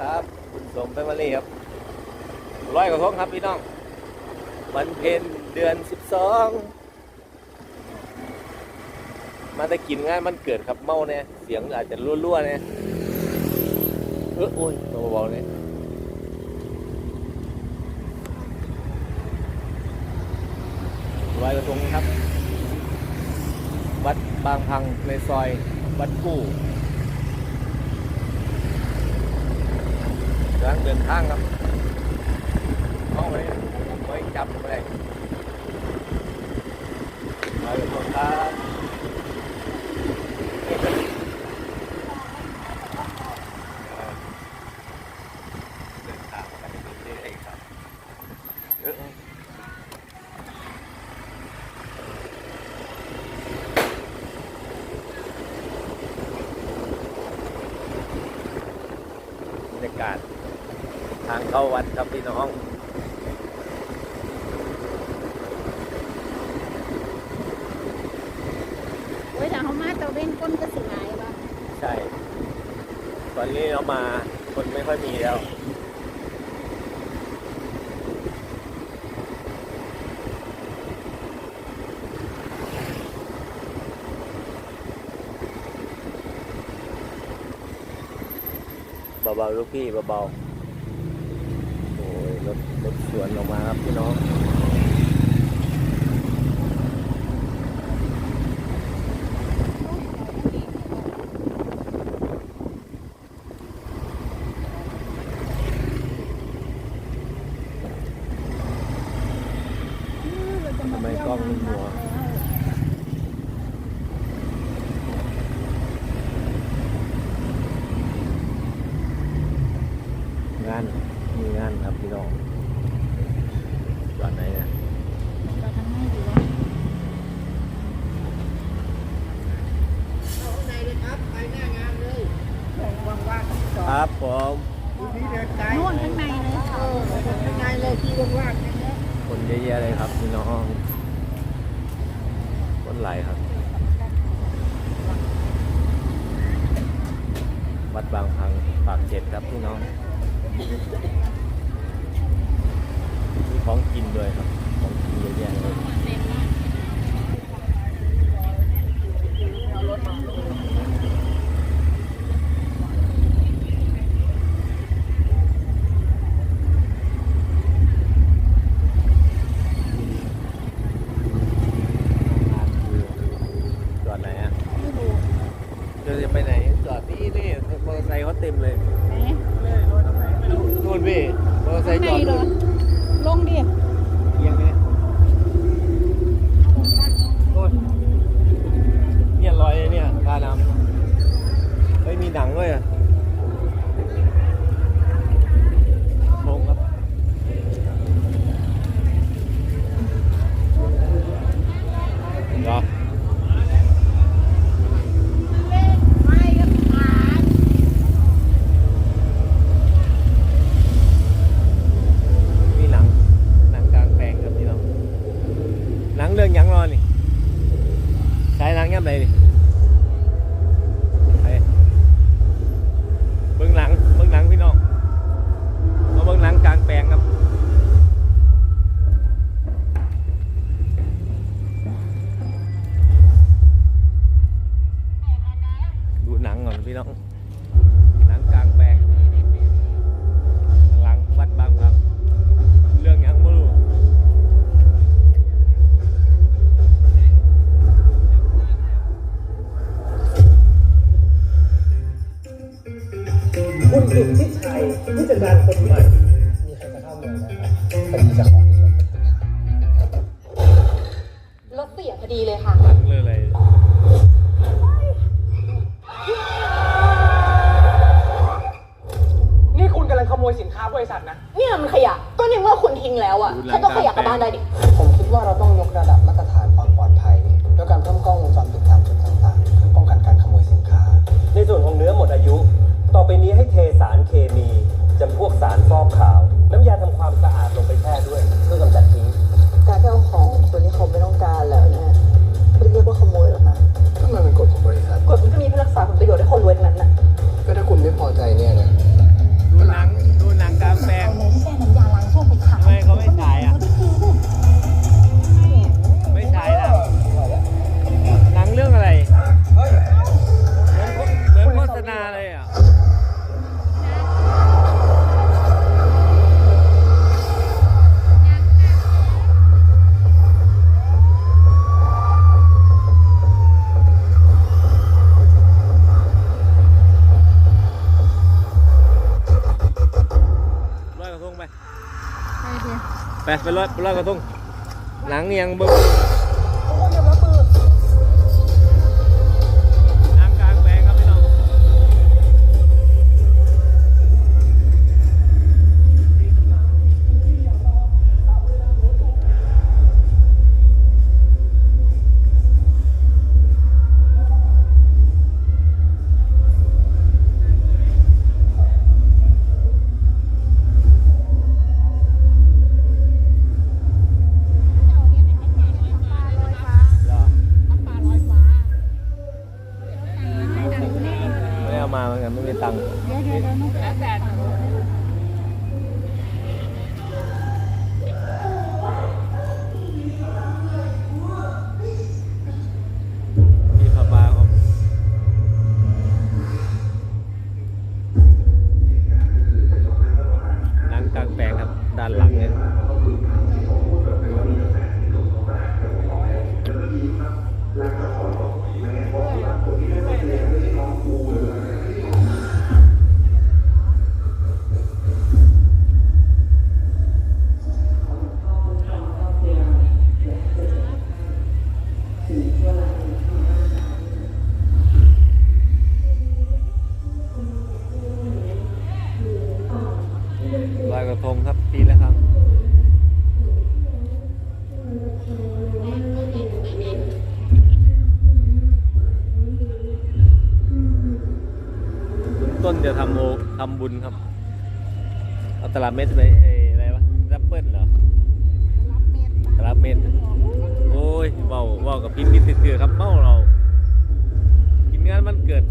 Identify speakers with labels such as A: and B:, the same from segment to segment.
A: ครับคุณสมเฟมิลีครับร้อยกว่าทงครับพี่น้อง วันเพ็ญเดือนสิบสองมาแตะกินง่ายมันเกิดครับเมาเนี่ยเสียงอาจจะรั่วๆเนี่ยเออโอ้ยเบาๆเนี่ยลอยกระทงครับ วัดบางพังในซอย วัดกู้ การเดินทางครับเข้าไปไปจับไปไปตัวตาบรรยากาศางเข้าวัดครับพี่น้อง
B: เว้ยแต่เขามาตะเวนก้นก็สิหลายวะ
A: ใช่ ตอนนี้เรามาคนไม่ค่อยมีแล้ว เบาๆลูกพี่เบาๆ วนออกมาครับพี่น้อง ครับผม
C: นู่
B: นข้างในเลย
C: ข้างในเลยที่ว่างๆ
A: คนเยอะแยะเลยครับพี่น้องคนไหลครับ วัดบางพังปากเจ็ดครับพี่น้อง มีของกินด้วยครับ ของกินเยอะแยะเลย ただ ไปไปรอดไป
D: ลอยกระ
E: ทง
F: หนั
D: ง
F: ยัง
D: เบิ้
A: ง ได้เอามาเหมือนกันไม่มีตังค์มีผ้าบาครับหนังกลางแปลงครับ ด้านหลังเนี่ย ต้นจะทำโอทำบุญครับ เอาตลับเม็ดไปเอ้ยอะไรวะรับเปิลเหรอตลับเม็ดโอ้ยเบาเบากับพิมพ์พิษคือครับเมาเรา กินงานมันเกิด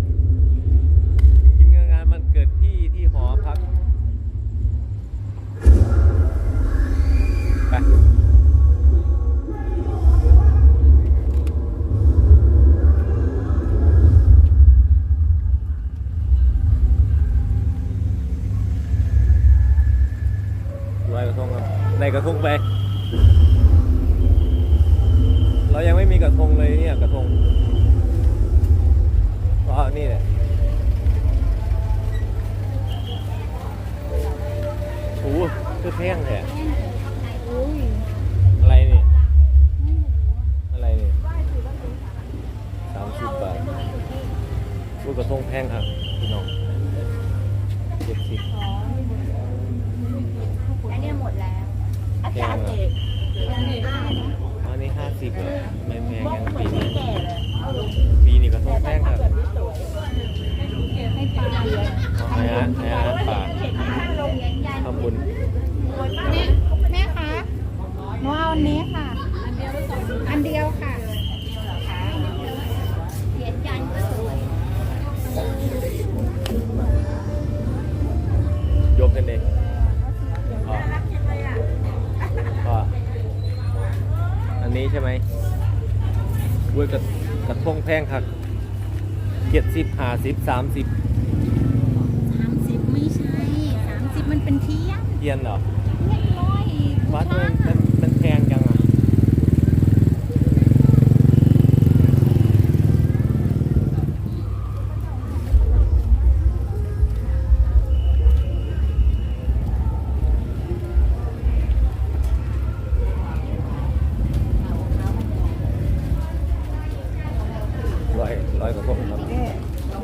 A: อ้โหคือแพงแท้
B: อุ้ย
A: อะไรนี่ อะไรนี่สามสิบบาทพูดกระทงแพงครับพี่น้องเจ็ดสิบ
B: อันเนี้ยหมดแล้ว
A: แพงอะอันนี้ห้าสิบเหรอไม่แพงยังปีนี้ปีนี้กระทงแพงครับ
B: ให้ปลาเยอะ
A: เอาไงฮะไงฮะ
B: ค
A: รับเจ็ดสิบห้าสิบสามสิบ
B: สามสิบไม่ใช่สามสิบมันเป็นเที่ยง
A: เทียนเหรอ
B: เที่ยงร้อย
A: วัดมันมันมันแพงจัง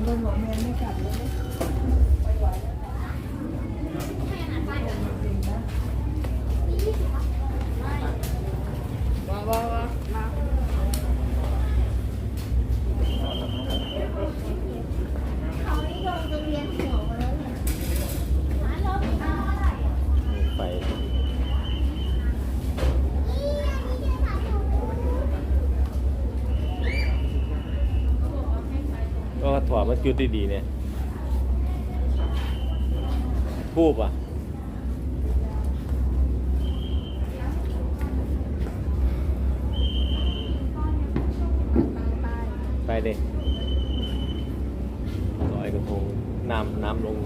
A: โดนบอกแม่ไม่กลับเลยก็ถอด มาจุดดีๆเนี่ยทูบอะไปเด็ลอยกระทงน้ำน้ำลง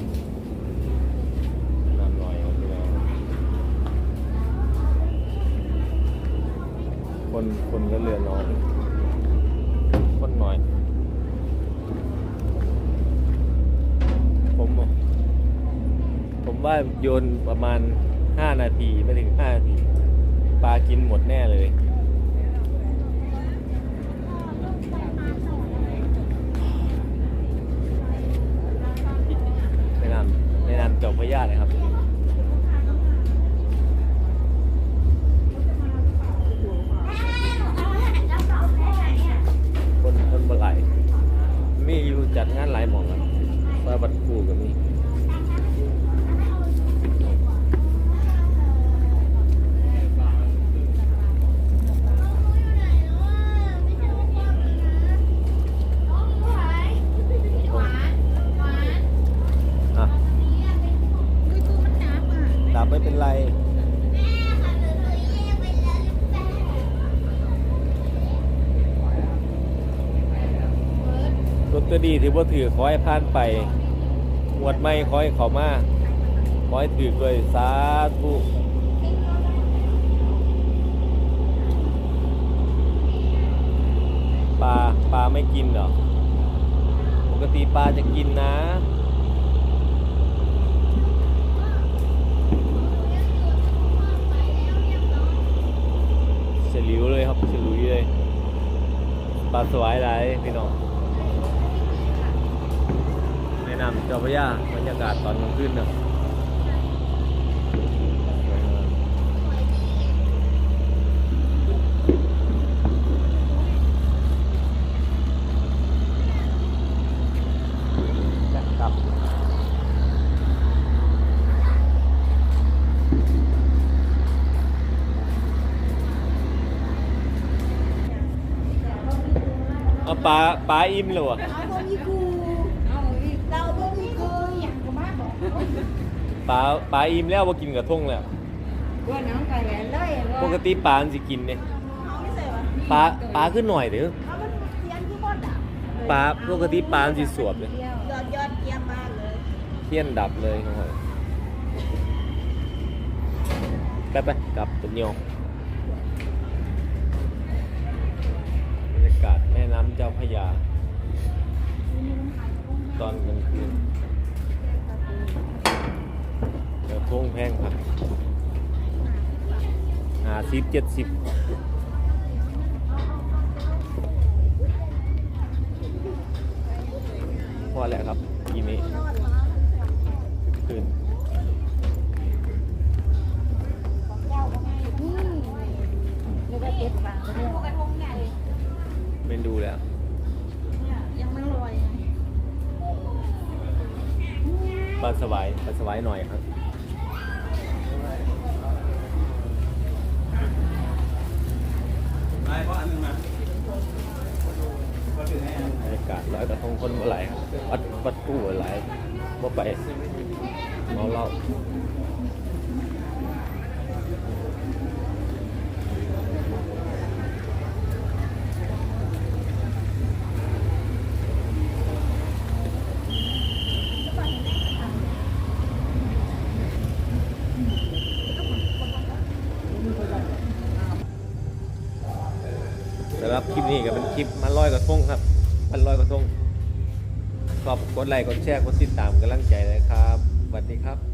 A: น้ำลอยเอาไปแล้วคนคนก็เรือน้อยคนน้อย ผมผมว่า โยนประมาณ 5 นาทีไม่ถึง 5 นาที ปลากินหมดแน่เลยแนานไม่นานจบพยาเลยครับ คนคนบ่ไหลายมีอยู่จัดงานหลายหม่องครับซอยบัดกูก็มี อะดับไม่เป็นไรีถือว่าถือขอให้ผ่านไปหวดไม่ขอให้เขามาขอให้ถือเลยสาธุปลาปลาไม่กินเหรอ ปกติปลาจะกินนะเฉลิวเลยครับเฉลุยเลย ปลาสวายไรพี่น้อง นำเจ้าพระยาบรรยากาศตอนกลางคืนนะสวยงามครับเอาปลาปลาอิ่มเลยวะ
B: เอาบ่มีกูเอาอีกเราบ่มีกูอย่างกูมากบอก
A: ปลาปลาอิ่มแล้วว่ากินกระทงแล้ว
B: ว่าน้องไก่แหวนเลยว่า
A: ปกติปลามันสิกินเนี่ย
B: เอาไม่ใส่วะ
A: ปลาปลาขึ้นหน่อยเด้อ
B: เอามันเทียนที่บดอะ
A: ปลาปกติปลามันสิสวบเลย
B: ยอดยอดเยี่ยมมากเลย
A: เทียนดับเลยครับไปไปกลับตุนยองบรรยากาศแม่น้ำเจ้าพระยา ตอนกลางคืน เดี๋ยวทุ่งแพงครับหาสิบเจ็ดสิบพอแล้วครับทีนี้คืน
B: เรียกว่าเก็บฟางเรียกว่ากระทงใหญ่
A: เมนดูแล้ว
B: ยังไม่ลอย
A: ปลาสวายปลาสวายหน่อยครับ บรรยากาศร้อยกระทงคนเมื่อไหร่วัดวัดกู้เมื่อไหร่ว่าไปเมาเหล้า กดไลค์กดแชร์กดติดตามกำลังใจเลยครับสวัสดีครับ